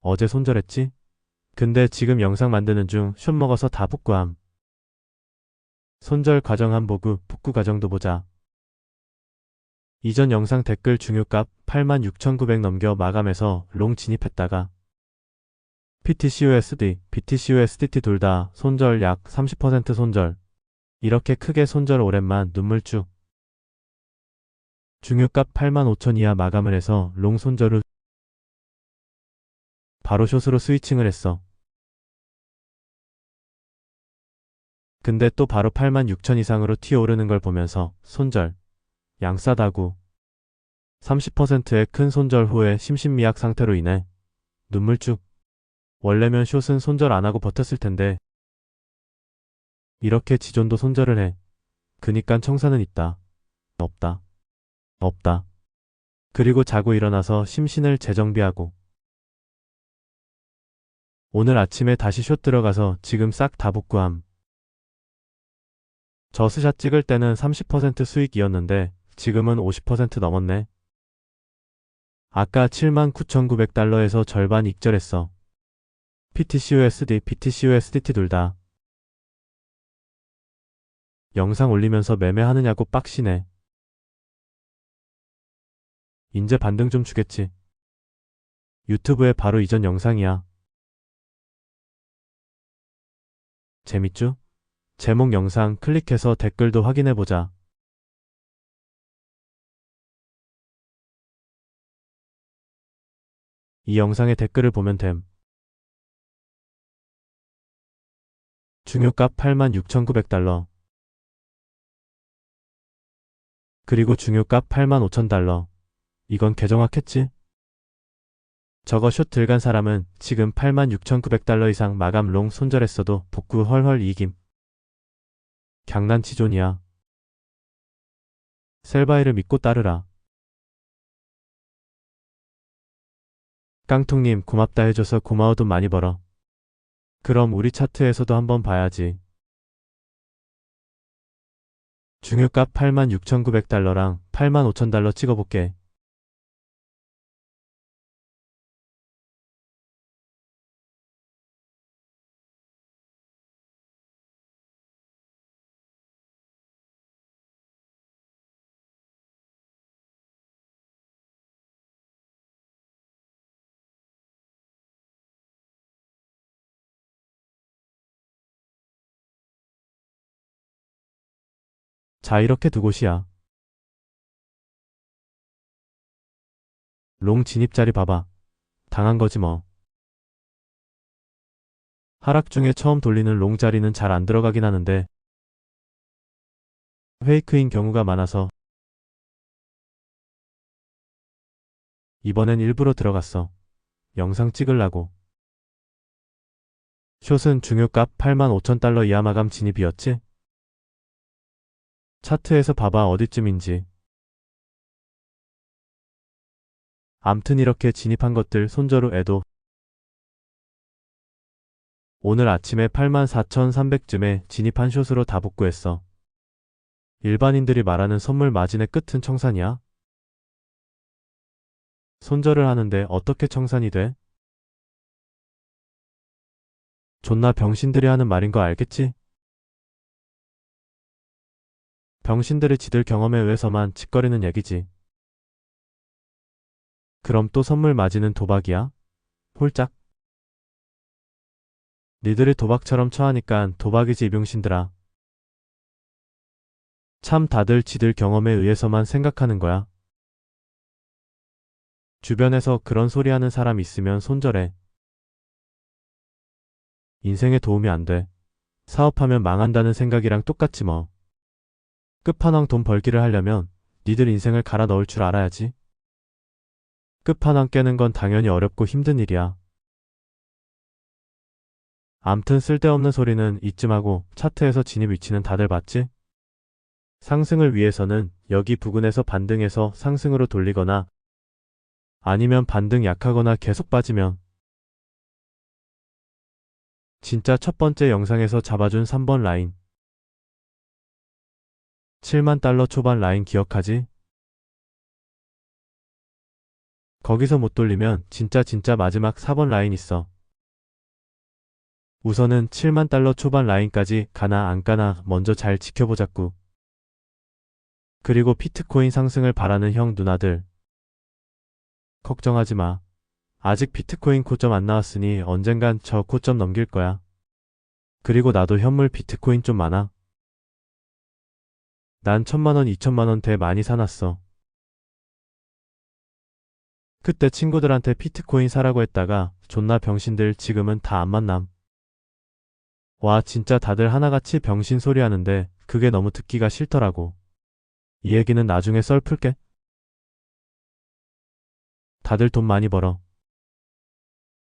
어제 손절했지? 근데 지금 영상 만드는 중 숏 먹어서 다 복구함. 손절 과정 한 보고 복구 과정도 보자. 이전 영상 댓글 중요값 86,900 넘겨 마감해서 롱 진입했다가 PTCUSD, BTCUSDT 둘 다 손절 약 30% 손절. 이렇게 크게 손절 오랜만 눈물 쭉. 중요값 85,000 이하 마감을 해서 롱 손절 후 바로 숏으로 스위칭을 했어. 근데 또 바로 86,000 이상으로 튀어오르는 걸 보면서 손절. 양싸다구. 30%의 큰 손절 후에 심신미약 상태로 인해 눈물 쭉. 원래면 숏은 손절 안 하고 버텼을 텐데 이렇게 지존도 손절을 해. 그니깐 청사는 있다. 없다. 없다. 그리고 자고 일어나서 심신을 재정비하고 오늘 아침에 다시 숏 들어가서 지금 싹 다 복구함. 저스샷 찍을 때는 30% 수익이었는데 지금은 50% 넘었네. 아까 79,900달러에서 절반 익절했어. PTCUSD, BTCUSDT 둘 다. 영상 올리면서 매매하느냐고 빡시네. 인제 반등 좀 주겠지. 유튜브에 바로 이전 영상이야. 재밌죠? 제목 영상 클릭해서 댓글도 확인해보자. 이 영상의 댓글을 보면 됨. 중요값 86,900달러. 그리고 중요값 85,000달러. 이건 계정확했지? 저거 숏 들간 사람은 지금 86,900달러 이상 마감 롱 손절했어도 복구 헐헐 이김. 강난치존이야. 셀바이를 믿고 따르라. 깡통님 고맙다 해줘서 고마워 돈 많이 벌어. 그럼 우리 차트에서도 한번 봐야지. 중요값 86,900달러랑 85,000달러 찍어볼게. 자, 이렇게 두 곳이야. 롱 진입 자리 봐봐. 당한 거지 뭐. 하락 중에 처음 돌리는 롱 자리는 잘 안 들어가긴 하는데 페이크인 경우가 많아서 이번엔 일부러 들어갔어. 영상 찍으려고. 숏은 중요값 85,000달러 이하 마감 진입이었지? 차트에서 봐봐 어디쯤인지. 암튼 이렇게 진입한 것들 손저로 애도 오늘 아침에 84,300쯤에 진입한 숏으로 다 복구했어. 일반인들이 말하는 선물 마진의 끝은 청산이야? 손절을 하는데 어떻게 청산이 돼? 존나 병신들이 하는 말인 거 알겠지? 병신들이 지들 경험에 의해서만 짓거리는 얘기지. 그럼 또 선물 맞이는 도박이야? 홀짝? 니들이 도박처럼 처하니깐 도박이지 이병신들아. 참 다들 지들 경험에 의해서만 생각하는 거야. 주변에서 그런 소리 하는 사람 있으면 손절해. 인생에 도움이 안 돼. 사업하면 망한다는 생각이랑 똑같지 뭐. 끝판왕 돈 벌기를 하려면 니들 인생을 갈아 넣을 줄 알아야지. 끝판왕 깨는 건 당연히 어렵고 힘든 일이야. 암튼 쓸데없는 소리는 이쯤 하고 차트에서 진입 위치는 다들 봤지? 상승을 위해서는 여기 부근에서 반등해서 상승으로 돌리거나 아니면 반등 약하거나 계속 빠지면 진짜 첫 번째 영상에서 잡아준 3번 라인 7만 달러 초반 라인 기억하지? 거기서 못 돌리면 진짜 진짜 마지막 4번 라인 있어. 우선은 7만 달러 초반 라인까지 가나 안 가나 먼저 잘 지켜보자꾸. 그리고 피트코인 상승을 바라는 형 누나들. 걱정하지 마. 아직 비트코인 고점 안 나왔으니 언젠간 저 고점 넘길 거야. 그리고 나도 현물 비트코인 좀 많아. 난 천만원, 이천만원 대 많이 사놨어. 그때 친구들한테 비트코인 사라고 했다가 존나 병신들 지금은 다 안 만남. 와, 진짜 다들 하나같이 병신 소리 하는데 그게 너무 듣기가 싫더라고. 이 얘기는 나중에 썰 풀게. 다들 돈 많이 벌어.